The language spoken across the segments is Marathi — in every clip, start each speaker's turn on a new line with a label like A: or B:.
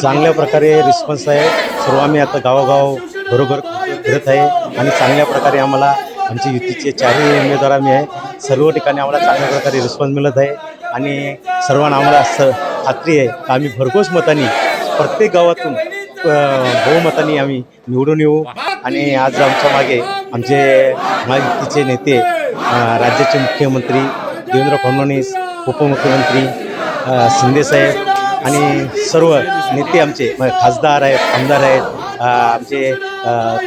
A: चांगल्या प्रकारे रिस्पॉन्स आहे. सर्व आम्ही आता गावोगाव घरोघर फिरत आहे आणि चांगल्या प्रकारे आम्हाला आमचे युतीचे चारही उमेदवार आम्ही आहे. सर्व ठिकाणी आम्हाला चांगल्या प्रकारे रिस्पॉन्स मिळत आहे आणि सर्वांना आम्हाला स खात्री आहे का आम्ही भरघोस मतांनी प्रत्येक गावातून बहुमतानी बहुमतांनी आम्ही निवडून येऊ आणि आज आमच्या मागे आमचे महायुतीचे नेते राज्याचे मुख्यमंत्री देवेंद्र फडणवीस उपमुख्यमंत्री शिंदेसाहेब आणि सर्व नेते आमचे म- खासदार आहेत आमदार आहेत आमचे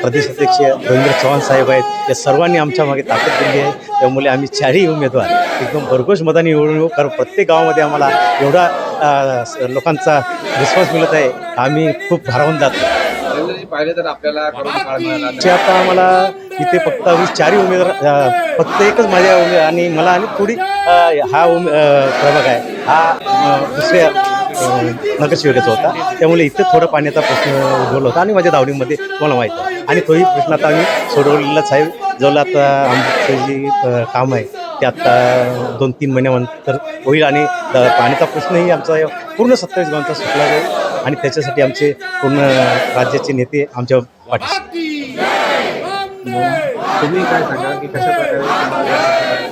A: प्रदेश अध्यक्ष रवींद्र चव्हाण साहेब आहेत या सर्वांनी आमच्या मागे ताकद दिली आहे. त्यामुळे आम्ही चारही उमेदवार एकदम भरघोष मताने निवडून येऊ कारण प्रत्येक गावामध्ये आम्हाला एवढा लोकांचा रिस्पॉन्स मिळत आहे. आम्ही खूप भारावून जातो.
B: पाहिलं तर आपल्याला
A: जे आता आम्हाला इथे फक्त वीस चारही उमेदवार फक्त एकच माझ्या उमे आणि मला आणि थोडी हा उमे प्रभाग आहे. हा दुसऱ्या नगरसेवकाचा होता. त्यामुळे इथे थोडा पाण्याचा प्रश्न उद्भवला होता आणि माझ्या दावडीमध्ये मला माहीत आहे. आणि तोही प्रश्न आता आम्ही सोडवलेलाच आहे. जवळ आता आमचं जे काम आहे ते आता दोन तीन महिन्यानंतर होईल आणि पाण्याचा प्रश्नही आमचा पूर्ण सत्तावीस गावांचा सुटला जाईल. आणि त्याच्यासाठी आमचे पूर्ण राज्याचे नेते आमच्या पाठीशी.
B: तुम्ही काय सांगा की कशा प्रकारे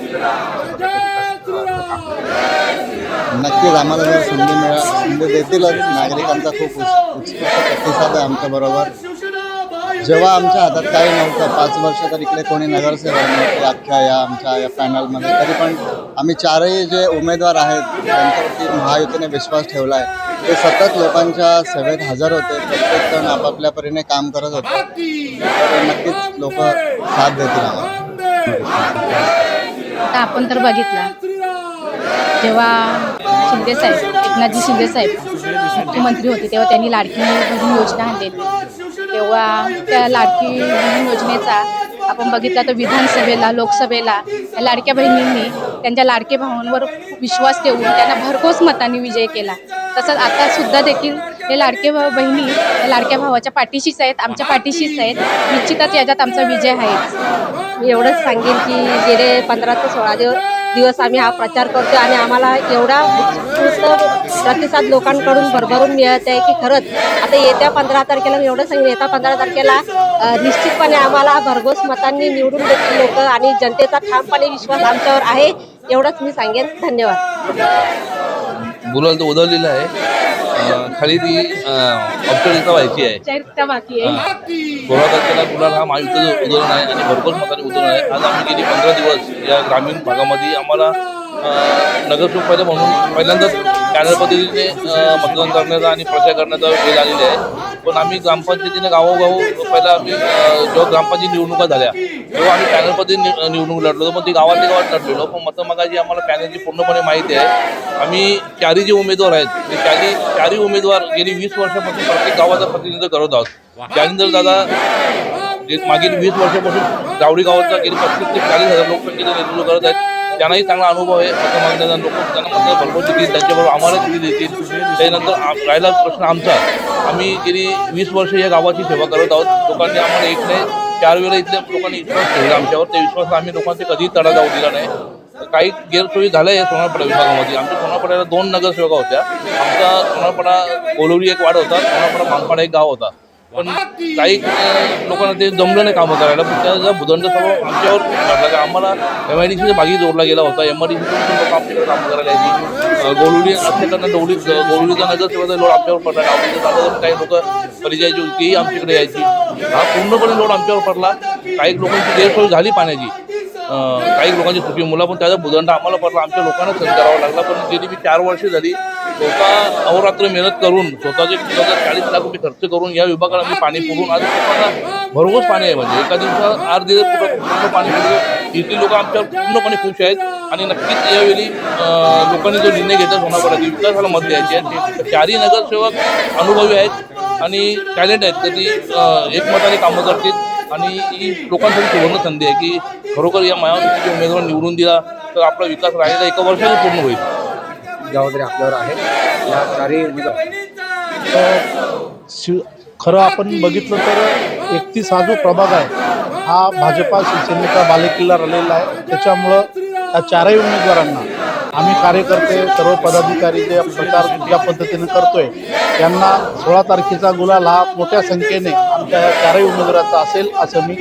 C: नक्कीच आम्हाला जर संधी मिळा संधी देतीलच नागरिकांचा खूप उत्स्फूर्त प्रतिसाद आहे आमच्याबरोबर जेव्हा आमच्या हातात काही नव्हतं पाच वर्ष तर इकडे कोणी नगरसेवक नव्हते अख्ख्या या आमच्या या पॅनलमध्ये तरी पण आम्ही चारही जे उमेदवार आहेत त्यांच्यावरती महायुतीने विश्वास ठेवला आहे ते सतत लोकांच्या सेवेत हजर होते. प्रत्येक जण आपापल्या परीने काम करत होते. तर नक्कीच लोक साथ देतील आम्हाला.
D: आपण तर बघितला. जेव्हा शिंदेसाहेब एकनाथजी शिंदेसाहेब मुख्यमंत्री होते तेव्हा त्यांनी लाडकी बहीण योजना आणलेली तेव्हा त्या लाडकी बहीण योजनेचा आपण बघितला तर विधानसभेला लोकसभेला या लाडक्या बहिणींनी त्यांच्या लाडके भावांवर विश्वास ठेवून त्यांना भरघोस मतांनी विजय केला. तसंच आता सुद्धा देखील हे लाडके बहिणी लाडक्या भावाच्या पाठीशीच आहेत आमच्या पाठीशीच आहेत. निश्चितच याच्यात आमचा विजय आहे.
E: मी एवढंच सांगेन की गेले पंधरा ते सोळा दिवस दिवस आम्ही हा प्रचार करतो आणि आम्हाला एवढा उत्स्फूर्त प्रतिसाद लोकांकडून भरभरून मिळत आहे की खरंच आता येत्या पंधरा तारखेला मी एवढं सांगेन येत्या पंधरा तारखेला निश्चितपणे आम्हाला भरघोस मतांनी निवडून देतील लोक आणि जनतेचा ठामपणे विश्वास आमच्यावर आहे. एवढंच मी सांगेन. धन्यवाद.
F: गुलाल तर उधळलेला आहे. खाली ती औपचारिकता व्हायची आहे.
D: चरित्र बाकी आहे.
F: हा. सोळा तारखेला गुलाल हा महायुद्धाचं उदाहरण आहे आणि भरपूर मताने उदाहरण आहे. आज आम्ही गेली पंधरा दिवस या ग्रामीण भागामध्ये आम्हाला नगरसेवक म्हणून पहिल्यांदाच पॅनल पद्धतीने मतदान करण्याचा आणि प्रचार करण्याचा वेळ आलेली आहे. पण आम्ही ग्रामपंचायतीने गावोगाव पहिला आम्ही जेव्हा ग्रामपंचायत निवडणुका झाल्या तेव्हा आम्ही पॅनल पद्धतीने नि- निवडणूक लढलो होतो पण ती गावातल्या गावात लढलेलो पण मतदानाची आम्हाला पॅनलची पूर्णपणे माहिती आहे. आम्ही चारी जे उमेदवार आहेत ते चारी चारही उमेदवार गेली वीस वर्षापासून प्रत्येक गावाचा प्रतिनिधित्व करत आहोत. त्यानंतर दादा जे मागील वीस वर्षापासून जावडी गावाचा गेली पस्तीस ते चाळीस हजार लोकसंख्येचं नेतृत्व करत आहेत. त्यांनाही चांगला अनुभव आहे. मतं मागण्याचा लोक त्यांना मतं भरपूर देतील त्यांच्याबरोबर आम्हाला तिथे देतील त्यानंतर राहिला प्रश्न आमचा. आम्ही गेली वीस वर्ष या गावाची सेवा करत आहोत. लोकांनी आम्हाला एक नाही चार वेळा इथल्या लोकांनी विश्वास ठेवला आमच्यावर त्या विश्वास आम्ही लोकांचे कधीही तडा जाऊ दिला नाही. काही गैरसोयी झाल्या या सोनारपाडा विभागामध्ये. आमच्या सोनारपाड्याला दोन नगरसेवका होत्या. आमचा सोनारपाडा कोलोरी एक वाड होता. सोनारपाडा मानपाडा एक गाव होता. पण काही लोकांना ते जमलं नाही कामं करायला. पण त्याचा भूदंड सर्व आमच्यावर काढला का आम्हाला एम आय डी सीच्या भागी जोडला गेला होता. एम आय डी सीतून लोक आमच्याकडे कामं करायला यायची. गोलुडी असल्याकडनं दौडी गोलुडीचा नगरसेवाचा लोक आमच्यावर पडला. डावडीचा काही लोक परिचयाची होती आमच्याकडे यायची. हा पूर्णपणे लोड आमच्यावर पडला. काही लोकांची गैरसोय झाली पाण्याची. काही लोकांची चुकी मुलं पण त्याचा भूदंड आम्हाला पडला. आमच्या लोकांना सहन करावा लागला पण गेली मी चार वर्ष झाली स्वतः अहोरात्र मेहनत करून स्वतःचे चाळीस लाख रुपये खर्च करून या विभागाला आम्ही पाणी पुरून आज लोकांना भरघोस पाणी आहे म्हणजे. एका दिवसात आठ दिवस पूर्ण पाणी इथली लोक आमच्यावर पूर्णपणे खुश आहेत. आणि नक्कीच यावेळी लोकांनी जो निर्णय घेतला होणार विकासाला मत द्यायचे आहेत चारही नगरसेवक अनुभवी आहेत. आणि टॅलेंट आहेत तर ती एकमताने कामं करतील. आणि ही लोकांसाठी सुवर्ण संधी आहे की खरोखर या महायुतीचे उमेदवार निवडून दिला तर आपला विकास राहिलेला एका वर्षात पूर्ण होईल.
B: जबाबदारी आपल्यावर आहे या चारही उमेदवार.
G: शिव खरं आपण बघितलं तर एकतीस हा जो प्रभाग आहे हा भाजपा शिवसेनेचा बालेकिल्ला राहिलेला आहे. त्याच्यामुळं या चारही उमेदवारांना आम्ही कार्यकर्ते सर्व पदाधिकारी जे प्रचार ज्या पद्धतीने करतोय त्यांना सोळा तारखेचा गुलाल हा मोठ्या संख्येने आमच्या चारही उमेदवाराचा असेल असं मी